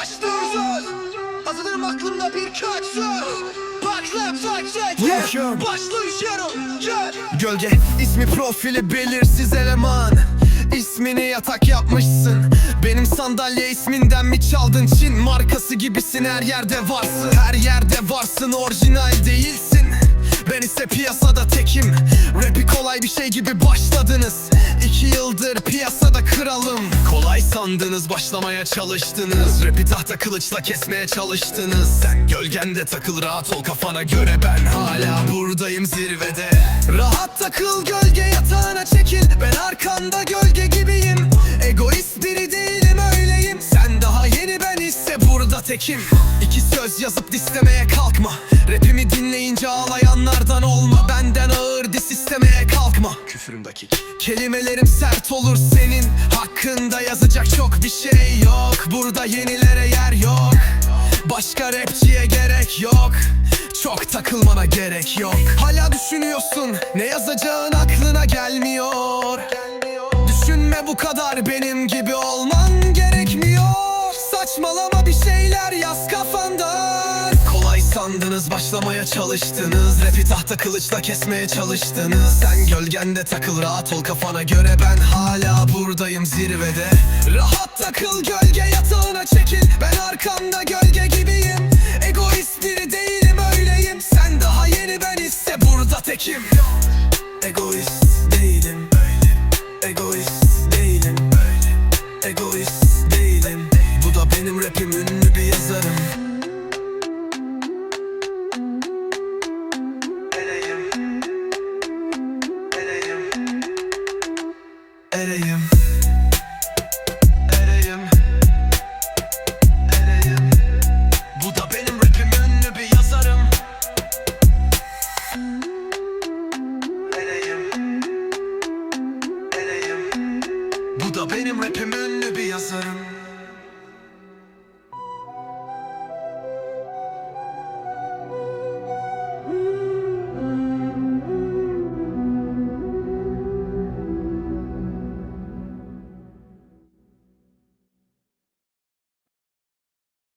başlıyoruz Hazırlarım aklımda birkaç söz Yaşam. Başlıyorum Gölge ismi profili belirsiz eleman. İsmini yatak yapmışsın. Benim sandalye isminden mi çaldın? Çin markası gibisin her yerde varsın. Her yerde varsın orijinal değilsin. Ben ise piyasada tekim. Rapi kolay bir şey gibi başladınız İki yıldır piyasada kralım. Kolay sandınız başlamaya çalıştınız. Rapi tahta kılıçla kesmeye çalıştınız. Sen gölgende takıl rahat ol kafana göre. Ben hala buradayım zirvede. Rahat takıl gölge yatağına çekil. Ben arkanda gölge gibiyim. Egoist biri değilim öyleyim. Sen daha yeni ben ise burada tekim. İki söz yazıp dislemeye kalkma. Rapimi dinleyince ağlayanlardan olma Küfürüm Kelimelerim sert olur senin Hakkında yazacak çok bir şey yok. Burada yenilere yer yok Başka rapçiye gerek yok. Çok takılmana gerek yok. Hala düşünüyorsun Ne yazacağın aklına gelmiyor. Düşünme bu kadar benim gibi olman gerekmiyor. Saçmalama bir şeyler yaz sandınız başlamaya çalıştınız. Rapi tahta kılıçla kesmeye çalıştınız. Sen gölgende takıl rahat ol kafana göre. Ben hala buradayım zirvede. Rahat takıl gölge yatağına çekil. Ben arkanda gölge gibiyim. Egoist biri değilim öyleyim. Sen daha yeni ben ise burada tekim. Egoist değilim Egoist değilim Egoist değilim. Bu da benim rapim ünlü bir yazarım Ereyim. Ereyim. Ereyim. Bu da benim rapim ünlü bir yazarım. Ereyim. Ereyim. Bu da benim rapim ünlü bir yazarım